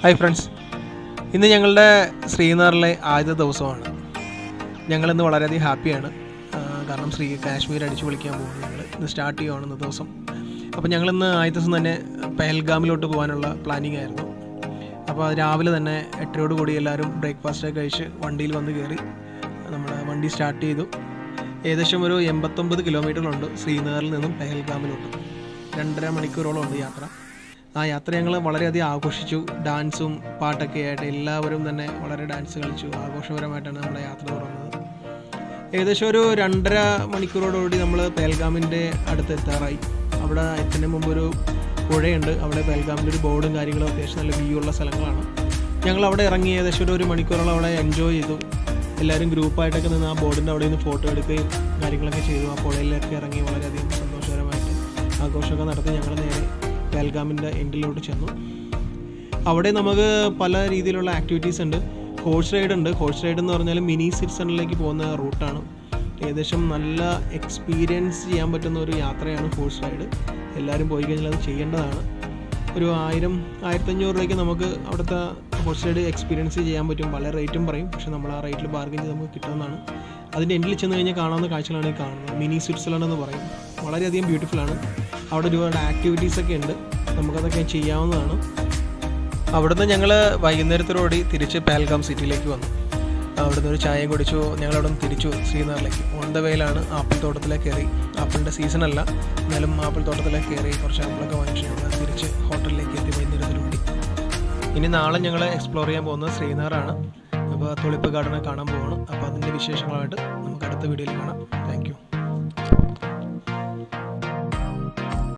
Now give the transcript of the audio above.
Hi friends ഇന്ന് ഞങ്ങളുടെ ശ്രീനഗറിലെ ആദ്യത്തെ ദിവസമാണ്. ഞങ്ങളിന്ന് വളരെയധികം ഹാപ്പിയാണ്. കാരണം ശ്രീ കാശ്മീർ അടിച്ചു പൊളിക്കാൻ പോകുന്നു. ഞങ്ങൾ ഇന്ന് സ്റ്റാർട്ട് ചെയ്യുവാണ് ഇന്ന് ദിവസം. അപ്പോൾ ഞങ്ങളിന്ന് ആദ്യ ദിവസം തന്നെ പെഹൽഗാമിലോട്ട് പോകാനുള്ള പ്ലാനിങ് ആയിരുന്നു. അപ്പോൾ രാവിലെ തന്നെ എട്ടരയോട് കൂടി എല്ലാവരും ബ്രേക്ക്ഫാസ്റ്റൊക്കെ കഴിച്ച് വണ്ടിയിൽ വന്ന് കയറി നമ്മുടെ വണ്ടി സ്റ്റാർട്ട് ചെയ്തു. ഏകദേശം ഒരു എൺപത്തൊമ്പത് കിലോമീറ്ററുണ്ട് ശ്രീനഗറിൽ നിന്നും പെഹൽഗാമിലോട്ട്. രണ്ടര മണിക്കൂറോളം ഉണ്ട് യാത്ര. ആ യാത്ര ഞങ്ങൾ വളരെയധികം ആഘോഷിച്ചു. ഡാൻസും പാട്ടൊക്കെ ആയിട്ട് എല്ലാവരും തന്നെ വളരെ ഡാൻസ് കളിച്ചു. ആഘോഷപരമായിട്ടാണ് നമ്മുടെ യാത്ര തുടർന്നത്. ഏകദേശം ഒരു രണ്ടര മണിക്കൂറോടുകൂടി നമ്മൾ പേൽഗാമിന്റെ അടുത്ത് എത്താറായി അവിടെ എത്തുന്നതിന് മുമ്പ് ഒരു പുഴയുണ്ട്. അവിടെ പേൽഗാമിന്റെ ഒരു ബോർഡും കാര്യങ്ങളും അത്യാവശ്യം നല്ല വ്യൂ ഉള്ള സ്ഥലങ്ങളാണ്. ഞങ്ങൾ അവിടെ ഇറങ്ങി ഏകദേശം ഒരു ഒരു മണിക്കൂറോളം അവിടെ എൻജോയ് ചെയ്തു. എല്ലാവരും ഗ്രൂപ്പായിട്ടൊക്കെ നിന്ന് ആ ബോർഡിന്റെ അവിടെ നിന്ന് ഫോട്ടോ എടുക്കുകയും കാര്യങ്ങളൊക്കെ ചെയ്തു. ആ പുഴയിലൊക്കെ ഇറങ്ങി വളരെയധികം സന്തോഷകരമായിട്ട് ആഘോഷമൊക്കെ നടത്തി ഞങ്ങൾ നേരെ പേൽഗാമിന്റെ എൻഡിലോട്ട് ചെന്നു. അവിടെ നമുക്ക് പല രീതിയിലുള്ള ആക്ടിവിറ്റീസ് ഉണ്ട്. ഹോഴ്സ് റൈഡ് ഉണ്ട്. ഹോഴ്സ് റൈഡ് എന്ന് പറഞ്ഞാൽ മിനി സിറ്റ്സണിലേക്ക് പോകുന്ന റൂട്ടാണ് ഏകദേശം നല്ല എക്സ്പീരിയൻസ് ചെയ്യാൻ പറ്റുന്ന ഒരു യാത്രയാണ് ഹോഴ്സ് റൈഡ് എല്ലാവരും പോയി കഴിഞ്ഞാൽ അത് ചെയ്യേണ്ടതാണ്. ഒരു ആയിരം ആയിരത്തഞ്ഞൂറ് രൂപയ്ക്ക് നമുക്ക് അവിടുത്തെ ഹോഴ്സ് റൈഡ് എക്സ്പീരിയൻസ് ചെയ്യാൻ പറ്റും. പല റേറ്റും പറയും. പക്ഷേ നമ്മൾ ആ റേറ്റിൽ ബാർഗിൻ ചെയ്ത് നമുക്ക് കിട്ടുന്നതാണ്. അതിന്റെ എൻഡിൽ ചെന്ന് കഴിഞ്ഞാൽ കാണാവുന്ന കാഴ്ചകളാണ് ഈ കാണുന്നത്. മിനി സ്വിറ്റ്സർലൻഡ് എന്ന് പറയും. വളരെയധികം ബ്യൂട്ടിഫുൾ ആണ്. അവിടെ ഒരുപാട് ആക്ടിവിറ്റീസ് ഒക്കെ ഉണ്ട്. നമുക്കതൊക്കെ ചെയ്യാവുന്നതാണ്. അവിടുന്ന് ഞങ്ങൾ വൈകുന്നേരത്തോടുകൂടി തിരിച്ച് പാൽഗാം സിറ്റിയിലേക്ക് വന്നു. അവിടുന്ന് ഒരു ചായ കുടിച്ചു. ഞങ്ങൾ അവിടെ നിന്ന് തിരിച്ചു ശ്രീനഗറിലേക്ക്. ഓൺ ദ വേയിലാണ് ആപ്പിൾ തോട്ടത്തിലേക്ക് കയറി. ആപ്പിളിന്റെ സീസണല്ല എന്നാലും ആപ്പിൾ തോട്ടത്തിലേക്ക് കയറി കുറച്ച് ആപ്പിളൊക്കെ വാങ്ങിച്ചു. ഞങ്ങൾ തിരിച്ച് ഹോട്ടലിലേക്ക് എത്തി വൈകുന്നേരത്തിലൂടി ഇനി നാളെ ഞങ്ങൾ എക്സ്പ്ലോർ ചെയ്യാൻ പോകുന്നത് ശ്രീനഗറാണ്. അപ്പോൾ തുളിപ്പ് ഗാർഡനെ കാണാൻ പോവാണ്. അപ്പോൾ അതിന്റെ വിശേഷങ്ങളായിട്ട് നമുക്ക് അടുത്ത വീഡിയോയിൽ കാണാം. താങ്ക്